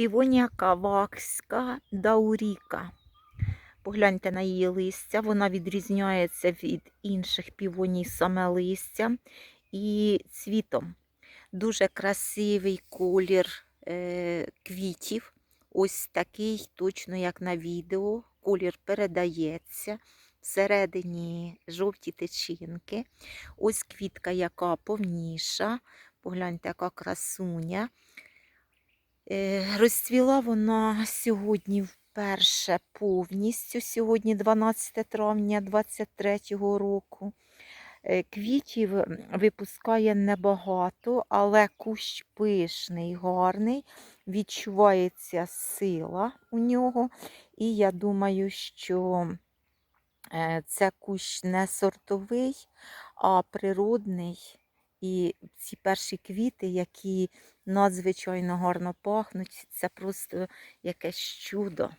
Півонія кавакська дауріка. Погляньте на її листя. Вона відрізняється від інших півоній саме листям і цвітом. Дуже красивий колір е, квітів. Ось такий, точно як на відео. Колір передається. Всередині жовті тичинки. Ось квітка, яка повніша. Погляньте, яка красуня. Е, Розцвіла вона сьогодні вперше повністю, сьогодні 12 травня 23 року. Е, Квітів випускає небагато, але кущ пишний, гарний, відчувається сила у нього. І я думаю, що е, це кущ не сортовий, а природний. І ці перші квіти, які надзвичайно гарно пахнуть, це просто якесь чудо.